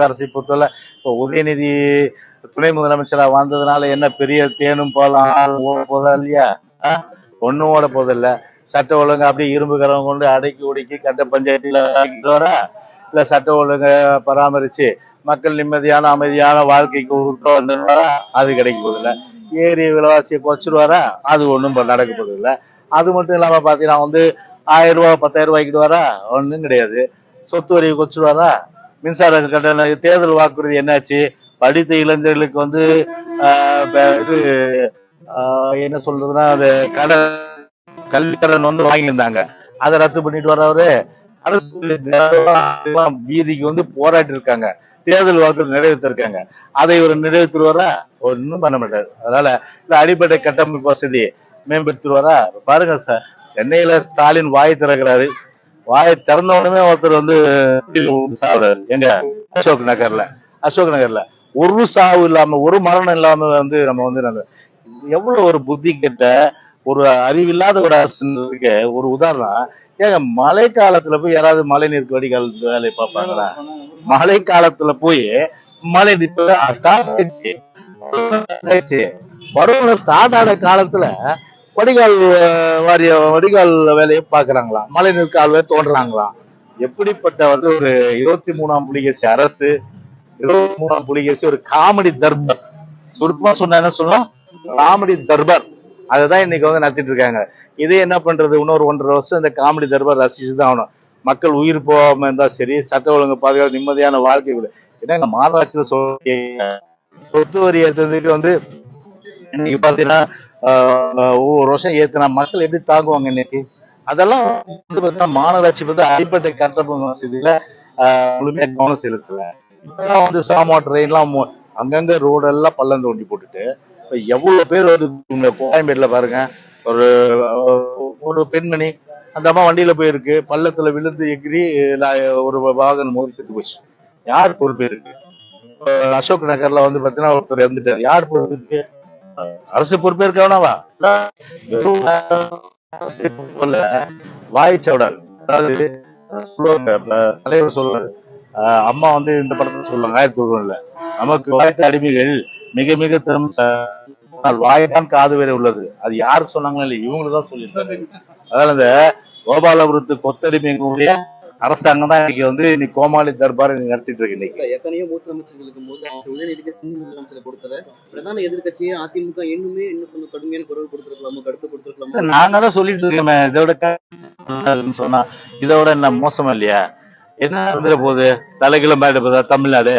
திமுக அரசை பொறுத்தவரை இப்போ உதயநிதி துணை முதலமைச்சரா வந்ததுனால என்ன பெரிய தேனும் போலாம் ஓட போதா இல்லையா? ஒன்னும் ஓட போதில்ல சட்ட ஒழுங்கு அப்படியே இரும்பு கரம் கொண்டு அடக்கி ஒடுக்கி கட்ட பஞ்சாயத்துல வரா இல்ல சட்ட ஒழுங்கை பராமரிச்சு மக்கள் நிம்மதியான அமைதியான வாழ்க்கைக்கு உருட்டோ வந்துடுவாரா? அது கிடைக்க போதில்ல ஏரி விலைவாசியை குறைச்சிருவாரா? அது ஒன்றும் நடக்க போதில்ல அது மட்டும் இல்லாம பாத்தீங்கன்னா வந்து ஆயிரம் ரூபாய் பத்தாயிரம் ரூபாய்க்கு வரா ஒன்றும் கிடையாது. சொத்து வரி குறைச்சிடுவாரா மின்சார கட்டண தேர்தல் வாக்குறுதி என்னாச்சு? படித்த இளைஞர்களுக்கு வந்து ஆஹ் இது என்ன சொல்றதுன்னா அது கடன் கல்விக்கடன் வந்து வாங்கியிருந்தாங்க. அதை ரத்து பண்ணிட்டு வர்றவரு அரசு வீதிக்கு வந்து போராட்டி இருக்காங்க. தேர்தல் வாக்குறுதி நிறைவேற்றிருக்காங்க. அதை இவர் நிறைவேற்றுவாரா? ஒன்றும் பண்ண மாட்டாரு. அதனால இந்த அடிப்படை கட்டமைப்பு வசதி மேம்படுத்துவாரா பாருங்க சார் சென்னையில ஸ்டாலின் வாய் திறக்கிறாரு. வாயை திறந்த உடனே ஒருத்தர் வந்து சாப்பிடாரு எங்க அசோக் நகர்ல. அசோக் நகர்ல. ஒரு சாவு இல்லாம ஒரு மரணம் இல்லாம வந்து நம்ம வந்து எவ்வளவு ஒரு புத்தி கெட்ட ஒரு அறிவில்லாத ஒரு அரசுக்கு ஒரு உதாரணம். ஏங்க மழை காலத்துல போய் யாராவது மழை நீர் வடிகால் வேலையை பார்ப்பாங்களா? மழை காலத்துல போய் மழை இப்ப ஸ்டார்ட் ஆயிடுச்சு. ஆயிடுச்சு பருவம் ஸ்டார்ட் ஆன காலத்துல வடிகால் வாரிய வடிகால் வேலையை பாக்குறாங்களாம் மழைநீர் கால்வாய் தோன்றாங்களா எப்படிப்பட்ட வந்து ஒரு இருபத்தி மூணாம் புலிகேசி அரசு இருபத்தி மூணாம் புலிகேசி ஒரு காமெடி தர்பார். சுருக்கமா சொன்னா என்ன சொன்னா காமெடி தர்பார். அதுதான் இன்னைக்கு வந்து நடத்திட்டு இருக்காங்க. இதே என்ன பண்றது? இன்னொரு ஒன்றரை வருஷம் இந்த காமெடி தர்பார் ரசிச்சு தான் ஆகணும். மக்கள் உயிர் போகாம இருந்தா சரி சட்ட ஒழுங்கு பாதுகாப்பு நிம்மதியான வாழ்க்கை கூட ஏன்னா மாநகராட்சியில சொல்ல சொத்து வரி ஏற்றதுக்கு வந்து இன்னைக்கு பாத்தீங்கன்னா ஒவ்வொரு வருஷம் ஏத்துனா மக்கள் எப்படி தாங்குவாங்க இன்னைக்கு? அதெல்லாம் வந்து மாநகராட்சி வந்து அடிப்படை கட்டமைப்பு வசதியில முழுமையா கவனம் செலுத்தல. இப்பெல்லாம் வந்து சாமா ட்ரெயின்லாம் அங்கங்க ரோடு எல்லாம் பள்ளம் தோண்டி போட்டுட்டு இப்ப எவ்வளவு பேர் வந்து இங்க கோயம்பேடுல பாருங்க ஒரு ஒரு பெண்மணி அந்த அம்மா வண்டியில போயிருக்கு பள்ளத்துல விழுந்து எகிரி ஒரு வாகனம் மோதி செத்து போச்சு. யார் பொறுப்பு இருக்கு? அசோக் நகர்ல வந்து பாத்தீங்கன்னா ஒருத்தர் இறந்துட்டார். யார் பொறுப்பு இருக்கு? அரசு பொறுப்பே இருக்கவனாவா வெறும் அதாவது சொல்லுவாங்க தலைவர் சொல்றாரு. அம்மா வந்து இந்த படத்துல சொல்லுவாங்க ஆயிரத்தி தொண்ணூறுல. நமக்கு வாய்த்த அடிமைகள் மிக மிக திறம் வாய்தான் காது வேற உள்ளது. அது யாருக்கு சொன்னாங்களோ இல்லை இவங்களுக்கு தான் சொல்லி அதனால இந்த கோபாலபுரத்து கொத்தடிமைகளுடைய அரசாங்கம் தான் இன்னைக்கு வந்து இன்னைக்கு கோமாளி தர்பார் நடத்திட்டு இருக்கு இன்னைக்கு. எத்தனையோ மூத்த அமைச்சர்களுக்கு போது உதயநிதிக்கு முதலமைச்சரை கொடுத்தத பிரதான எதிர்க்கட்சியே அதிமுக இன்னுமே இன்னும் கொஞ்சம் கடுமையான குரல் கொடுத்திருக்கலாமோ கருத்து கொடுத்திருக்கலாமோ? நாங்க தான் சொல்லிட்டு இருக்கோமே இதோட சொன்னா இதோட என்ன மோசமா இல்லையா? என்ன இருந்துட போகுது? தலைகில மேல தமிழ்நாடு?